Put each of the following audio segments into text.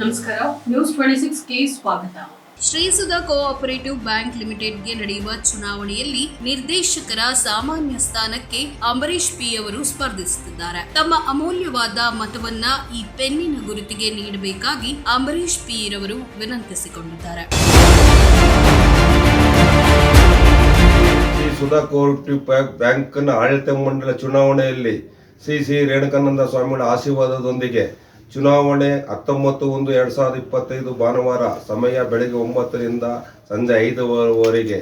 ನಮಸ್ಕಾರ. News twenty ಸಿಕ್ಸ್ಗೆ ಸ್ವಾಗತ. Srisudha cooperative bank ಲಿಮಿಟೆಡ್ಗೆ ನಡೆಯುವ ಚುನಾವಣೆಯಲ್ಲಿ ನಿರ್ದೇಶಕರ ಸಾಮಾನ್ಯ ಸ್ಥಾನಕ್ಕೆ ಅಂಬರೀಶ್ ಪಿ ಅವರು ಸ್ಪರ್ಧಿಸುತ್ತಿದ್ದಾರೆ. ತಮ್ಮ ಅಮೂಲ್ಯವಾದ ಮತವನ್ನ ಈ ಪೆನ್ನಿನ ಗುರುತಿಗೆ ನೀಡಬೇಕಾಗಿ ಅಂಬರೀಶ್ ಪಿ ರವರು ವಿನಂತಿಸಿಕೊಂಡಿದ್ದಾರೆ. ಶ್ರೀ ಸುಧಾ ಕೋಆಪರೇಟಿವ್ ಬ್ಯಾಂಕ್ ಬ್ಯಾಂಕ್ನ ಆಡಳಿತ ಮಂಡಳಿ ಚುನಾವಣೆಯಲ್ಲಿ ಶ್ರೀ ಶ್ರೀ ರೇಣುಕಾನಂದ ಸ್ವಾಮಿಗಳ ಆಶೀರ್ವಾದದೊಂದಿಗೆ ಚುನಾವಣೆ ಹತ್ತೊಂಬತ್ತು ಒಂದು ಎರಡು ಸಾವಿರದ ಇಪ್ಪತ್ತೈದು ಭಾನುವಾರ ಸಮಯ ಬೆಳಗ್ಗೆ ಒಂಬತ್ತರಿಂದ ಸಂಜೆ ಐದುವರೆಗೆ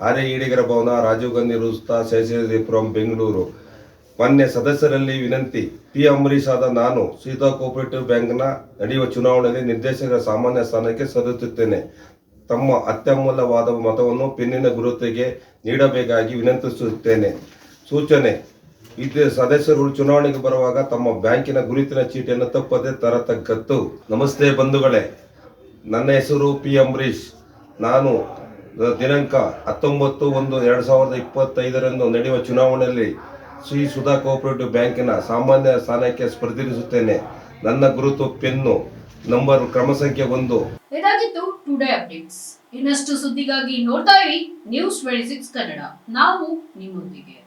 ಆರೆ ಈಡಿಗರ ಭವನ ರಾಜೀವ್ ಗಾಂಧಿ ವೃತ್ತ ಶೇಷಾದ್ರಿಪುರಂ ಬೆಂಗಳೂರು. ಮಾನ್ಯ ಸದಸ್ಯರಲ್ಲಿ ವಿನಂತಿ, ಪಿ ಅಂಬರೀಶ್ ನಾನು ಸೀತಾ ಕೋಪರೇಟಿವ್ ಬ್ಯಾಂಕ್ನ ನಡೆಯುವ ಚುನಾವಣೆಯಲ್ಲಿ ನಿರ್ದೇಶಕರ ಸಾಮಾನ್ಯ ಸ್ಥಾನಕ್ಕೆ ಸಲ್ಲುತ್ತಿದ್ದೇನೆ ತಮ್ಮ ಅತ್ಯಮೂಲ್ಯವಾದ ಮತವನ್ನು ಪಿನ್ನಿನ ಗುರುತಿಗೆ ನೀಡಬೇಕಾಗಿ ವಿನಂತಿಸುತ್ತೇನೆ. ಸೂಚನೆ ವಿದ್ಯ ಸದಸ್ಯರು ಚುನಾವಣೆಗೆ ಬರುವಾಗ ತಮ್ಮ ಬ್ಯಾಂಕಿನ ಗುರುತಿನ ಚೀಟಿಯನ್ನು ತಪ್ಪದೆ ತರತಕ್ಕದ್ದು. ನಮಸ್ತೆ ಬಂಧುಗಳೇ, ನನ್ನ ಹೆಸರು ಪಿ ಅಂಬರೀಶ್ ನಾನು ದಿನಾಂಕ ಹತ್ತೊಂಬತ್ತು ಒಂದು ಎರಡು ಸಾವಿರದ ಇಪ್ಪತ್ತೈದರಂದು ನಡೆಯುವ ಚುನಾವಣೆಯಲ್ಲಿ ಶ್ರೀ ಸುಧಾ ಕೋಆಪರೇಟಿವ್ ಬ್ಯಾಂಕಿನ ಸಾಮಾನ್ಯ ಸ್ಥಾನಕ್ಕೆ ಸ್ಪರ್ಧಿಸುತ್ತೇನೆ. ನನ್ನ ಗುರುತು ಪೆನ್ನು ನಂಬರ್ ಕ್ರಮ ಸಂಖ್ಯೆ ಒಂದು. ಇದಾಗಿತ್ತು ಟುಡೇ ಅಪ್ಡೇಟ್ಸ್ ಇನ್ನಷ್ಟು ಸುದ್ದಿಗಾಗಿ ನೋಡ್ತಾ ಇರಿ ನ್ಯೂಸ್ ಟ್ವೆಂಟಿ ಸಿಕ್ಸ್ ಕನ್ನಡ ನಾವು ನಿಮ್ಮೊಂದಿಗೆ.